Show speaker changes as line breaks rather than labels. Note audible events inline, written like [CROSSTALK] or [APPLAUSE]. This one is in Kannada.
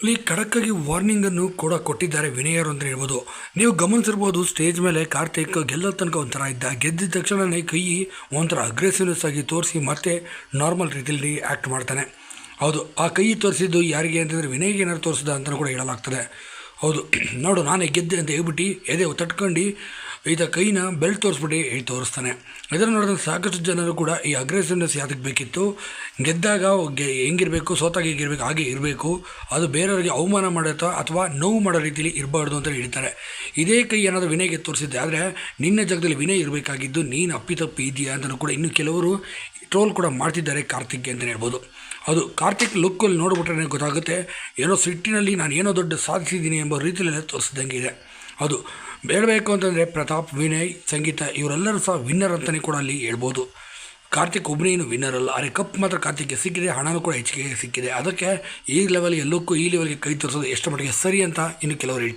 ಇಲ್ಲಿ ಖಡಕ್ಕಾಗಿ ವಾರ್ನಿಂಗನ್ನು ಕೂಡ ಕೊಟ್ಟಿದ್ದಾರೆ ವಿನಯರು ಅಂತ ಹೇಳ್ಬೋದು. ನೀವು ಗಮನಿಸಿರ್ಬೋದು ಸ್ಟೇಜ್ ಮೇಲೆ ಕಾರ್ತಿಕ್ ಗೆಲ್ಲೋ ತನಕ ಒಂಥರ ಇದ್ದ. ಗೆದ್ದಿದ ತಕ್ಷಣನೇ ಕೈ ಒಂಥರ ಅಗ್ರೆಸಿವ್ನೆಸ್ ಆಗಿ ತೋರಿಸಿ ಮತ್ತೆ ನಾರ್ಮಲ್ ರೀತಿಯಲ್ಲಿ ಆ್ಯಕ್ಟ್ ಮಾಡ್ತಾನೆ. ಹೌದು, ಆ ಕೈ ತೋರಿಸಿದ್ದು ಯಾರಿಗೆ ಅಂತಂದರೆ ವಿನಯ್ಗೆ ಏನಾದ್ರು ತೋರಿಸಿದ ಅಂತಲೂ ಕೂಡ ಹೇಳಲಾಗ್ತದೆ. ಹೌದು, [CLEARS THROAT] ನೋಡು, ನಾನೇ ಗೆದ್ದೆ ಅಂತ ಹೇಳ್ಬಿಟ್ಟು ಎದೆ ತಟ್ಕೊಂಡು ಈತ ಕೈನ ಬೆಲ್ಟ್ ತೋರಿಸ್ಬಿಟ್ಟು ಹೇಳಿ ತೋರಿಸ್ತಾನೆ. ಇದನ್ನು ನೋಡಿದ ಸಾಕಷ್ಟು ಜನರು ಕೂಡ ಈ ಅಗ್ರೆಸಿವ್ನೆಸ್ ಯಾತಕ್ಕೆ ಬೇಕಿತ್ತು. ಗೆದ್ದಾಗ ಹೆಂಗಿರಬೇಕು, ಸೋತಾಗ ಹೇಗಿರಬೇಕು, ಹಾಗೆ ಇರಬೇಕು. ಅದು ಬೇರೆಯವರಿಗೆ ಅವಮಾನ ಮಾಡುತ್ತಾ ಅಥವಾ ನೋವು ಮಾಡೋ ರೀತಿಯಲ್ಲಿ ಇರಬಾರ್ದು ಅಂತ ಹೇಳ್ತಾರೆ. ಇದೇ ಕೈ ಏನಾದರೂ ವಿನಯ್ಗೆ ತೋರಿಸಿದ್ದೆ ಆದರೆ ನಿನ್ನ ಜಾಗದಲ್ಲಿ ವಿನಯ್ ಇರಬೇಕಾಗಿದ್ದು ನೀನು ಅಪ್ಪಿತಪ್ಪಿ ಇದೆಯಾ ಅಂತಲೂ ಕೂಡ ಇನ್ನು ಕೆಲವರು ಟ್ರೋಲ್ ಕೂಡ ಮಾಡ್ತಿದ್ದಾರೆ ಕಾರ್ತಿಕ್ಗೆ ಅಂತಲೇ ಹೇಳ್ಬೋದು. ಅದು ಕಾರ್ತಿಕ್ ಲುಕ್ಕಲ್ಲಿ ನೋಡಿಬಿಟ್ರೆ ಗೊತ್ತಾಗುತ್ತೆ, ಏನೋ ಸಿಟ್ಟಿನಲ್ಲಿ ನಾನು ಏನೋ ದೊಡ್ಡ ಸಾಧಿಸಿದ್ದೀನಿ ಎಂಬ ರೀತಿಯಲ್ಲೇ ತೋರಿಸಿದಂಗೆ ಇದೆ. ಅದು ಹೇಳಬೇಕು ಅಂತಂದರೆ ಪ್ರತಾಪ್, ವಿನಯ್, ಸಂಗೀತ ಇವರೆಲ್ಲರೂ ಸಹ ವಿನ್ನರ್ ಅಂತಲೇ ಕೂಡ ಅಲ್ಲಿ ಹೇಳ್ಬೋದು. ಕಾರ್ತಿಕ್ ಒಬ್ಬನೇ ಏನು ವಿನ್ನರ್ ಅಲ್ಲ. ಆದರೆ ಕಪ್ ಮಾತ್ರ ಕಾರ್ತಿಕ್ಗೆ ಸಿಕ್ಕಿದೆ, ಹಣನೂ ಕೂಡ ಹೆಚ್ಚಿಗೆ ಸಿಕ್ಕಿದೆ. ಅದಕ್ಕೆ ಈ ಲೆವೆಲ್ ಎಲ್ಲಕ್ಕೂ ಈ ಲೆವೆಲ್ಗೆ ಕೈ ತೋರಿಸೋದು ಎಷ್ಟು ಮಟ್ಟಿಗೆ ಸರಿ ಅಂತ ಇನ್ನು ಕೆಲವರು